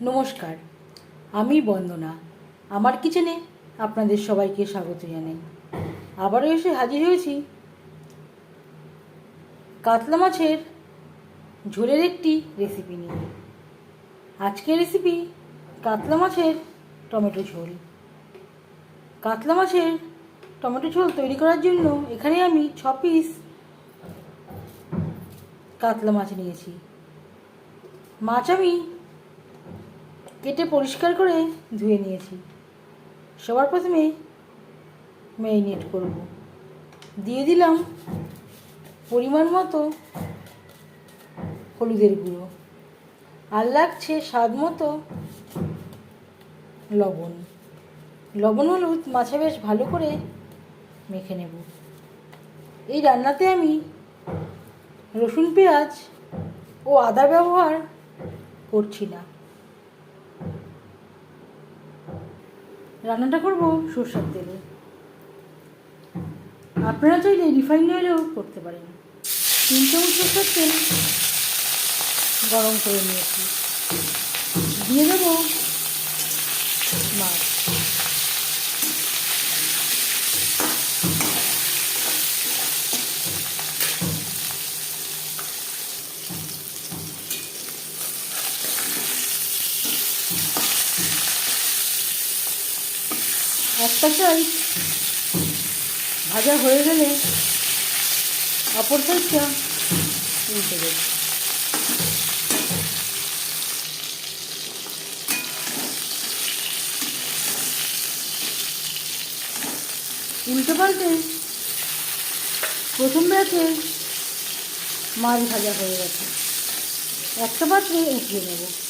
নমস্কার, আমি বন্দনা। আমার কিচেনে আপনাদের সবাইকে স্বাগত জানাই। আবারও এসে হাজির হয়েছি। কাতলা মাছের ঝোলের একটি রেসিপি নিয়ে। আজকের রেসিপি কাতলা মাছের টমেটো ঝোল। কাতলা মাছের টমেটো ঝোল তৈরি করার জন্য এখানে আমি ছ পিস কাতলা মাছ নিয়েছি। মাছ আমি কেটে পরিষ্কার করে ধুয়ে নিয়েছি। সবার প্রথমে ম্যারিনেট করব। দিয়ে দিলাম পরিমাণ মতো হলুদের গুঁড়ো আর লাগছে স্বাদ মতো লবণ। লবণ, হলুদ মাছে বেশ ভালো করে মেখে নেব। এই রান্নাতে আমি রসুন, পেঁয়াজ ও আদা ব্যবহার করছি না। রান্নাটা করব সরষের তেলে। আপনারা চাইলে রিফাইন অয়েলেও করতে পারেন। তিন চামচ সরষার তেল গরম করে নিয়েছি। দিয়ে দেবো মাছ। একটা সাইড ভাজা হয়ে গেলে অপর সাইডটা উল্টে দেব। উল্টে পাল্টে প্রথম ব্যাচে মাছ ভাজা হয়ে গেছে। একটা পাত্রে উঠিয়ে নেব।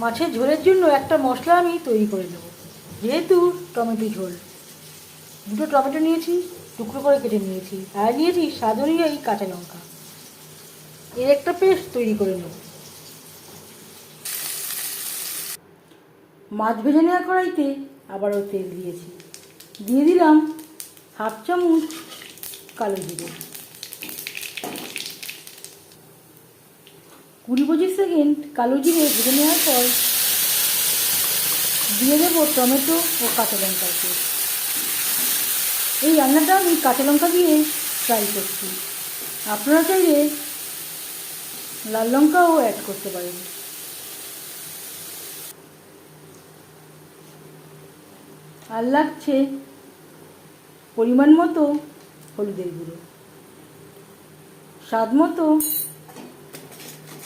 মাছের ঝোলের জন্য একটা মশলা আমি তৈরি করে নেব যেহেতু টমেটো ঝোল। দুটো টমেটো নিয়েছি, টুকরো করে কেটে নিয়েছি। আর নিয়েছি স্বাদ অনুযায়ী কাঁচা লঙ্কা। এর একটা পেস্ট তৈরি করে নেব। মাছ ভেজে নেওয়া কড়াইতে আবারও তেল দিয়েছি। দিয়ে দিলাম হাফ চামচ কালো জিরে। কুড়ি পঁচিশ সেকেন্ড কালো জিরে ভেজে নেওয়ার পর দিয়ে দেবো টমেটো ও কাঁচা লঙ্কার এই রান্নাটা আমি কাঁচা লঙ্কা দিয়ে ফ্রাই করছি। আপনারা চাইলে লাল লঙ্কাও অ্যাড করতে পারেন। আর লাগছে পরিমাণ মতো হলুদের গুঁড়ো। স্বাদ মতো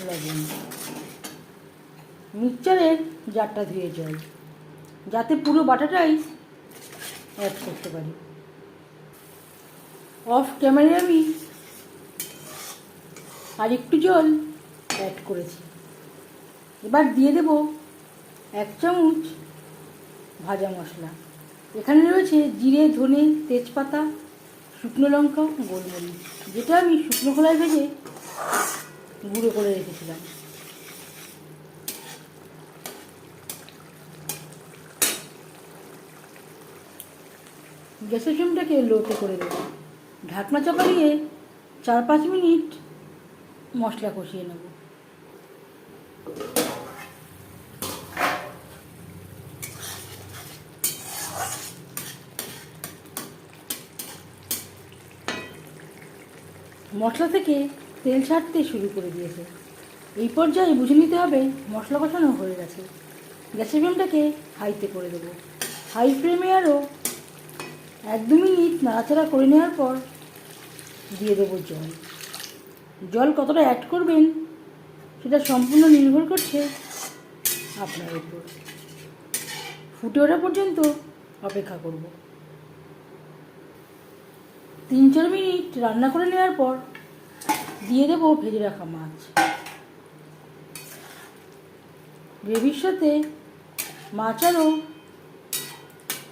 লবণ মিক্সচারের জারটা ধুয়ে জল, যাতে পুরো বাটাটাই অ্যাড করতে পারি। অফ ক্যামেরায় আমি আর একটু জল অ্যাড করেছি। এবার দিয়ে দেব এক চামচ ভাজা মশলা। এখানে রয়েছে জিরে, ধনে, তেজপাতা, শুকনো লঙ্কা গোলমরিচ, যেটা আমি শুকনো খোলায় ভেজে গুঁড়ো করে রেখেছিলাম। গ্যাসের ফ্লেমটাকে লোতে করে দেবো। ঢাকনা চাপা দিয়ে চার পাঁচ মিনিট মশলা কষিয়ে নেব। মশলা থেকে তেল ছাড়তে শুরু করে দিয়েছে। এই পর্যায়ে বুঝে নিতে হবে মশলা কষানো হয়ে গেছে। গ্যাসের ফ্লেমটাকে হাইতে করে দেবো। হাই ফ্লেমে আরও এক দু মিনিট নাড়াচাড়া করে নেওয়ার পর দিয়ে দেবো জল। জল কতটা অ্যাড করবেন সেটা সম্পূর্ণ নির্ভর করছে আপনার উপর। ফুটে ওঠা পর্যন্ত অপেক্ষা করব। তিন চার মিনিট রান্না করে নেওয়ার পর দিয়ে দেবো ভেজে রাখা মাছ। গ্রেভির সাথে মাছ আরও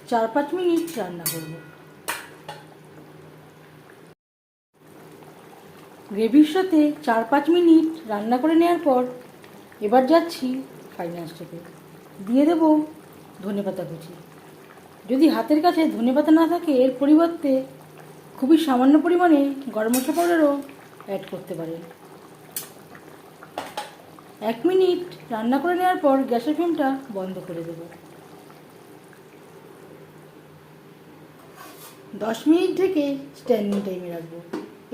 চার পাঁচ মিনিট রান্না করব। গ্রেভির সাথে চার পাঁচ মিনিট রান্না করে নেওয়ার পর এবার যাচ্ছি ফাইনাল স্টেপে দিয়ে দেব ধনেপাতা কুচি। যদি হাতের কাছে ধনেপাতা না থাকে, এর পরিবর্তে খুবই সামান্য পরিমাণে গরম মশলা পাউডারও অ্যাড করতে পারেন এক মিনিট রান্না করে নেওয়ার পর গ্যাসের ফ্লেমটা বন্ধ করে দেব। দশ মিনিট থেকে স্ট্যান্ডিং টাইমে রাখব।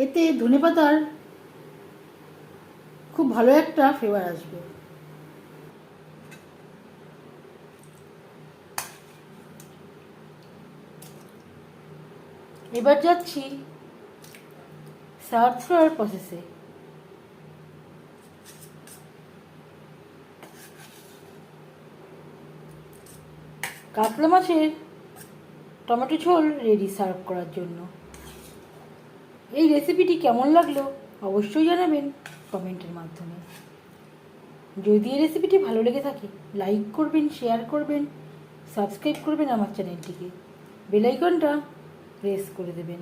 এতে ধনেপাতার খুব ভালো একটা ফ্লেভার আসবে। এবার যাচ্ছি সার্চ করার প্রসেসে কাতলা মাছের টমেটো ঝোল রেডি সার্ভ করার জন্য। এই রেসিপিটি কেমন লাগল অবশ্যই জানাবেন কমেন্টের মাধ্যমে। যদি এই রেসিপিটি ভালো লেগে থাকে লাইক করবেন শেয়ার করবেন সাবস্ক্রাইব করবেন আমার চ্যানেলটিকে বেলাইকনটা প্রেস করে দেবেন।